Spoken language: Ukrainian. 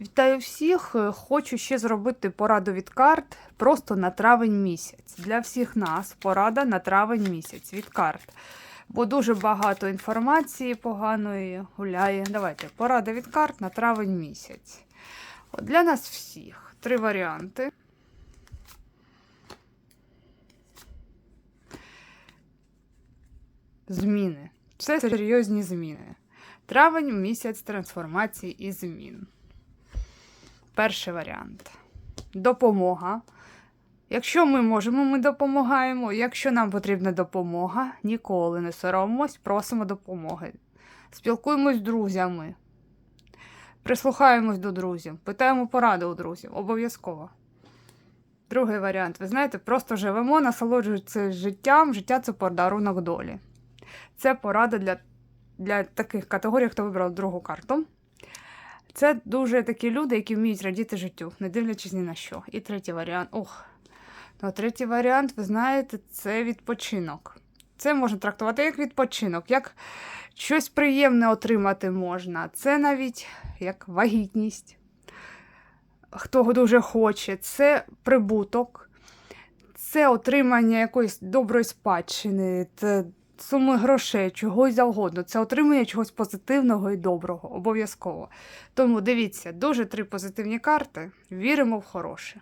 Вітаю всіх! Хочу ще зробити пораду від карт просто на травень місяць. Для всіх нас порада на травень місяць від карт. Бо дуже багато інформації поганої гуляє. Давайте, порада від карт на травень місяць. От для нас всіх три варіанти. Зміни. Це серйозні зміни. Травень місяць трансформацій і змін. Перший варіант. Допомога. Якщо ми можемо, ми допомагаємо. Якщо нам потрібна допомога, ніколи не соромимось, просимо допомоги. Спілкуємось з друзями. Прислухаємось до друзів, питаємо поради у друзів. Обов'язково. Другий варіант. Ви знаєте, просто живемо, насолоджуємося життям. Життя це подарунок долі. Це порада для, для таких категорій, хто вибрав другу карту. Це дуже такі люди, які вміють радіти життю, не дивлячись ні на що. І третій варіант. Ох. Ну, третій варіант, ви знаєте, це відпочинок. Це можна трактувати як відпочинок, як щось приємне отримати можна. Це навіть як вагітність. Хто дуже хоче, це прибуток, це отримання якоїсь доброї спадщини, це суми грошей, чогось завгодно. Це отримання чогось позитивного і доброго, обов'язково. Тому дивіться, дуже три позитивні карти. Віримо в хороше.